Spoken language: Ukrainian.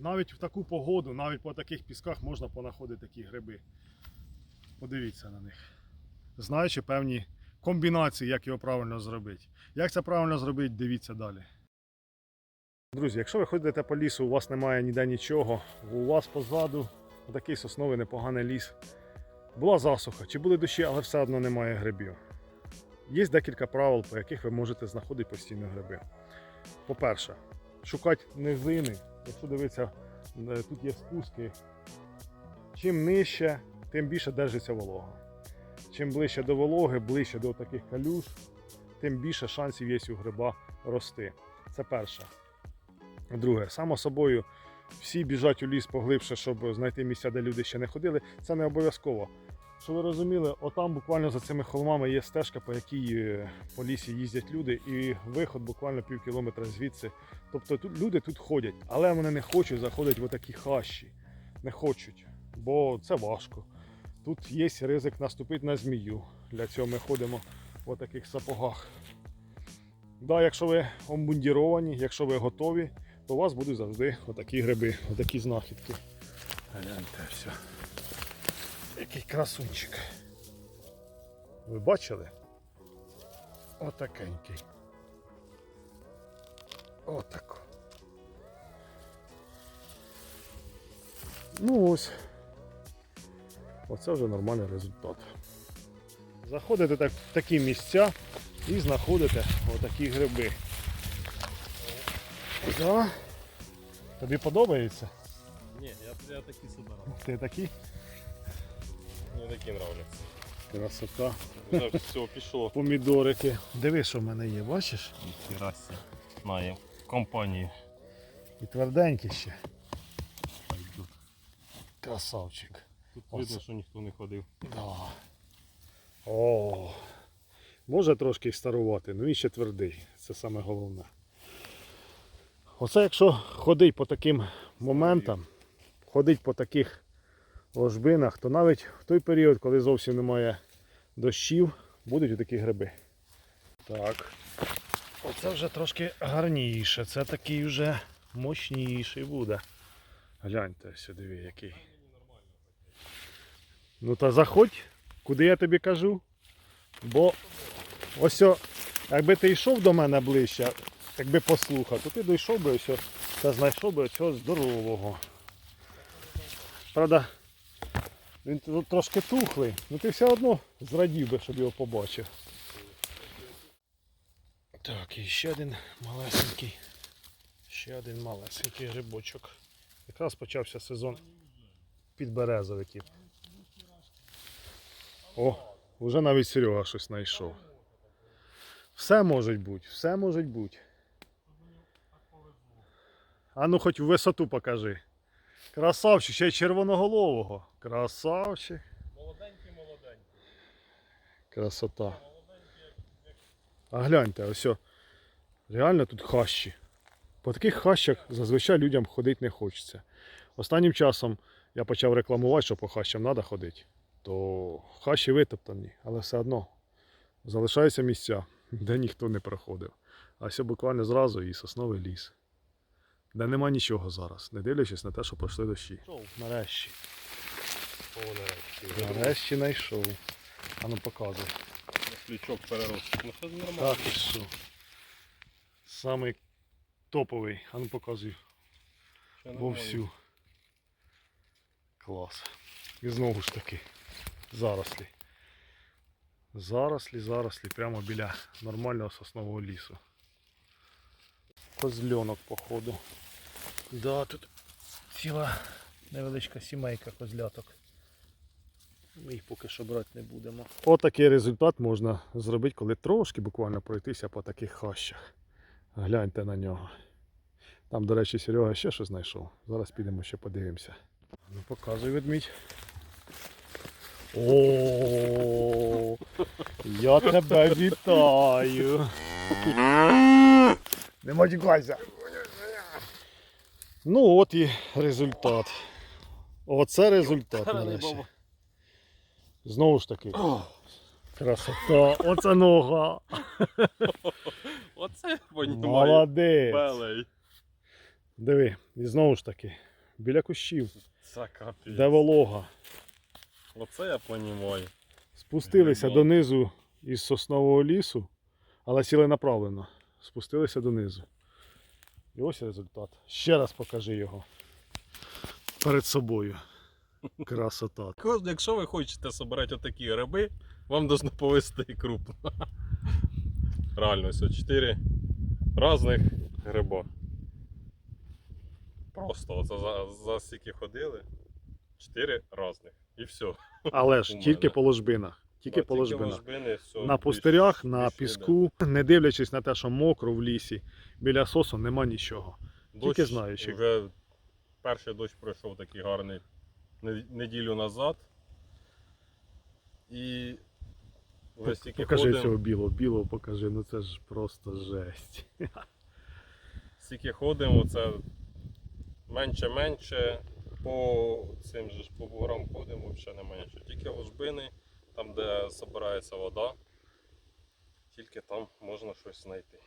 навіть в таку погоду, навіть по таких пісках можна понаходити такі гриби. Подивіться на них. Знаючи певні комбінації, як його правильно зробити. Як це правильно зробити, дивіться далі. Друзі, якщо ви ходите по лісу, у вас немає ніде нічого, у вас позаду такий сосновий непоганий ліс. Була засуха, чи були дощі, але все одно немає грибів. Є декілька правил, по яких ви можете знаходити постійно гриби. По-перше, шукати низини. Якщо дивитися, е, тут є спуски. Чим нижче, тим більше держиться волога. Чим ближче до вологи, ближче до таких калюж, тим більше шансів є у гриба рости. Це перше. Друге, само собою, всі біжать у ліс поглибше, щоб знайти місця, де люди ще не ходили. Це не обов'язково. Щоб ви розуміли, отам буквально за цими холмами є стежка, по якій е, по лісі їздять люди, і виход буквально пів кілометра звідси. Тобто тут люди тут ходять, але вони не хочуть заходити в такі хащі. Не хочуть, бо це важко. Тут є ризик наступити на змію. Для цього ми ходимо в таких сапогах. Да, якщо ви обмундіровані, якщо ви готові, то у вас будуть завжди отакі гриби, отакі знахідки. Гляньте все. Який красунчик. Ви бачили? Отакенький. Отако. Ну ось. Оце вже нормальний результат. Заходите так, в такі місця і знаходите отакі гриби. Да. Тобі подобається? Ні, я, я такі собирав. Ти такі? Мені такі нравляться. Красота. Вже все, пішло. Помідорики. Диви, що в мене є, бачиш? Ніхірасі. Має компанії. І тверденькі ще. Красавчик. Тут Оце. видно, що ніхто не ходив. Да. О, може трошки старувати, ну він ще твердий. Це саме головне. Оце якщо ходить по таким моментам, ходить по таких ложбинах, то навіть в той період, коли зовсім немає дощів, будуть такі гриби. Так. Оце вже трошки гарніше. Це такий вже мощніший буде. Гляньте сюди, який. Ну та заходь, куди я тобі кажу. Бо ось, якби ти йшов до мене ближче, якби послухав, то ти дійшов би ось та знайшов би цього здорового. Правда, він тут трошки тухлий, але ти все одно зрадів би, щоб його побачив. Так, і ще один малесенький. Ще один малесенький грибочок. Якраз почався сезон підберезовиків. О, вже навіть Серега щось знайшов. Все може бути, все може бути. А ну хоч в висоту покажи. Красавчик, ще й червоноголового. Красавчик. Молоденький, молоденький. Красота. А гляньте, ось. Реально тут хащі. По таких хащах зазвичай людям ходити не хочеться. Останнім часом я почав рекламувати, що по хащам треба ходити. То хащі витоптані, але все одно залишаються місця, де ніхто не проходив. А все буквально зразу і сосновий ліс. Де нема нічого зараз, не дивлячись на те, що пройшли дощі. Нарешті. О, нарешті. Нарешті знайшов. А ну показуй. Ключок перерос. Ну що нормально. Так і що. Самий топовий. А ну показуй. Вовсю. Клас. І знову ж таки. Зарослі. Зарослі, зарослі, прямо біля нормального соснового лісу. Козльонок, походу. Да, тут ціла невеличка сімейка козляток. Ми їх поки що брати не будемо. Отакий результат можна зробити, коли трошки буквально пройтися по таких хащах. Гляньте на нього. Там, до речі, Серега ще щось знайшов. Зараз підемо ще подивимося. Ну, показуй ведмідь. О, я тебе вітаю. Не матюкайся. Ну от і результат. Оце результат нарешті. Знову ж таки. Красота. Оце нога. Оце понімаю. Молодець. Белий. Диви, і знову ж таки, біля кущів, Це капець. де волога. Оце я понімаю. Спустилися Грибок. донизу із соснового лісу, але сіли направлено. Спустилися донизу. І ось результат. Ще раз покажи його. Перед собою. Красота. Якщо ви хочете собирати отакі гриби, вам должно повести крупно. Реально, ось 4 різних гриба. Просто оце за, за стільки ходили. 4 різних. І все. Але ж тільки по ложбинах. Тільки по ложбинах. На пустирях, на піску, не дивлячись на те, що мокро в лісі, біля сосу нема нічого. тільки знаючи. Вже перший дощ пройшов такий гарний неділю назад. І вже стільки Покажи ходимо. цього білого, білого покажи, ну це ж просто жесть. Скільки ходимо, це менше-менше. По цим же ж по буграм ходимо, взагалі немає нічого. Тільки ложбини, там де збирається вода, тільки там можна щось знайти.